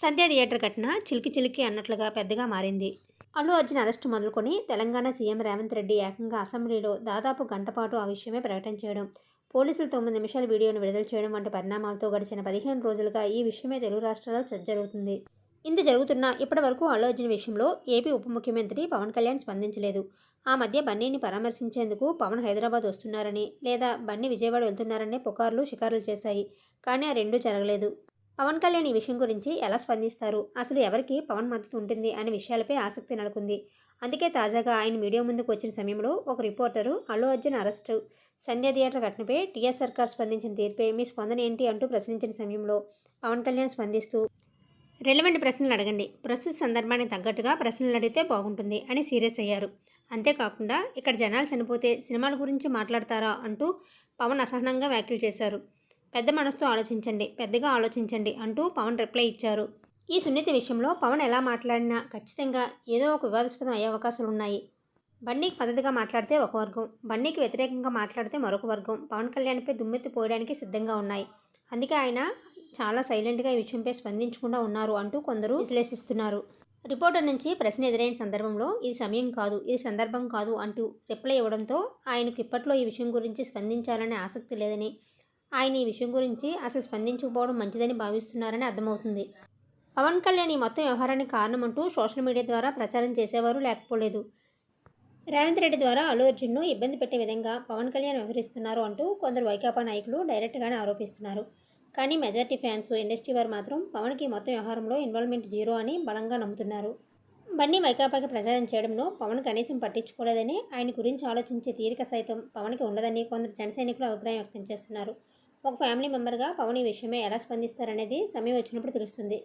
సంధ్య theatre ఘటన చిలికి చిలికి అన్నట్లుగా పెద్దగా మారింది. అల్లు అర్జున్ అరెస్టు మొదలుకొని తెలంగాణ సీఎం రేవంత్ రెడ్డి ఏకంగా అసెంబ్లీలో దాదాపు గంటపాటు ఆ విషయమే ప్రకటన చేయడం పోలీసులు తొమ్మిది నిమిషాల వీడియోను విడుదల చేయడం వంటి పరిణామాలతో గడిచిన పదిహేను రోజులుగా ఈ విషయమే తెలుగు రాష్ట్రాల్లో చర్చ జరుగుతుంది. ఇంత జరుగుతున్న ఇప్పటి వరకు అల్లు అర్జున్ విషయంలో ఏపీ ఉప ముఖ్యమంత్రి పవన్ కళ్యాణ్ స్పందించలేదు. ఆ మధ్య బన్నీని పరామర్శించేందుకు పవన్ హైదరాబాద్ వస్తున్నారని లేదా బన్నీ విజయవాడ వెళ్తున్నారనే పుకార్లు షికారులు చేశాయి. కానీ ఆ రెండూ జరగలేదు. పవన్ కళ్యాణ్ ఈ విషయం గురించి ఎలా స్పందిస్తారు? అసలు ఎవరికి పవన్ మద్దతు ఉంటుంది అనే విషయాలపై ఆసక్తి నెలకొంది. అందుకే తాజాగా ఆయన మీడియా ముందుకు వచ్చిన సమయంలో ఒక reporter Allu Arjun arrest. Sandhya theatre ఘటనపై టీఆర్ సర్కార్ స్పందించిన తీర్పే మీ స్పందన ఏంటి అంటూ ప్రశ్నించిన సమయంలో పవన్ కళ్యాణ్ స్పందిస్తూ రెలవెంట్ ప్రశ్నలు అడగండి. ప్రస్తుత సందర్భానికి తగ్గట్టుగా ప్రశ్నలు అడిగితే బాగుంటుంది అని సీరియస్ అయ్యారు. అంతేకాకుండా ఇక్కడ జనాలు చనిపోతే సినిమాల గురించి మాట్లాడతారా? అంటూ పవన్ అసహనంగా వ్యాఖ్యలు చేశారు. పెద్ద మనసుతో ఆలోచించండి పెద్దగా ఆలోచించండి అంటూ పవన్ రిప్లై ఇచ్చారు. ఈ సున్నిత విషయంలో పవన్ ఎలా మాట్లాడినా ఖచ్చితంగా ఏదో ఒక వివాదాస్పదం అయ్యే అవకాశాలు ఉన్నాయి. బన్నీకి పద్ధతిగా మాట్లాడితే ఒక వర్గం బన్నీకి వ్యతిరేకంగా మాట్లాడితే మరొక వర్గం పవన్ కళ్యాణ్పై దుమ్మెత్తి పోయడానికి సిద్ధంగా ఉన్నాయి. అందుకే ఆయన చాలా సైలెంట్గా ఈ విషయంపై స్పందించకుండా ఉన్నారు అంటూ కొందరు విశ్లేషిస్తున్నారు. రిపోర్టర్ నుంచి ప్రశ్న ఎదురైన సందర్భంలో ఇది సమయం కాదు ఇది సందర్భం కాదు అంటూ రిప్లై ఇవ్వడంతో ఆయనకు ఇప్పట్లో ఈ విషయం గురించి స్పందించాలనే ఆసక్తి లేదని ఆయన ఈ విషయం గురించి అసలు స్పందించకపోవడం మంచిదని భావిస్తున్నారని అర్థమవుతుంది. పవన్ కళ్యాణ్ ఈ మొత్తం వ్యవహారానికి కారణం అంటూ సోషల్ మీడియా ద్వారా ప్రచారం చేసేవారు లేకపోలేదు. రేవంత్ రెడ్డి ద్వారా అల్లు అర్జున్ను ఇబ్బంది పెట్టే విధంగా పవన్ కళ్యాణ్ వ్యవహరిస్తున్నారు అంటూ కొందరు వైకాపా నాయకులు డైరెక్ట్గానే ఆరోపిస్తున్నారు. కానీ మెజార్టీ ఫ్యాన్స్ ఇండస్ట్రీ వారు మాత్రం పవన్కి మొత్తం వ్యవహారంలో ఇన్వాల్వ్మెంట్ జీరో అని బలంగా నమ్ముతున్నారు. బన్నీ వైకాపాకి ప్రచారం చేయడంలో పవన్ కనీసం పట్టించుకోలేదని ఆయన గురించి ఆలోచించే తీరిక సైతం పవన్కి ఉండదని కొందరు జనసైనికులు అభిప్రాయం వ్యక్తం చేస్తున్నారు. ఒక ఫ్యామిలీ మెంబర్గా పవన్ ఈ విషయమే ఎలా స్పందిస్తారనేది సమయం వచ్చినప్పుడు తెలుస్తుంది.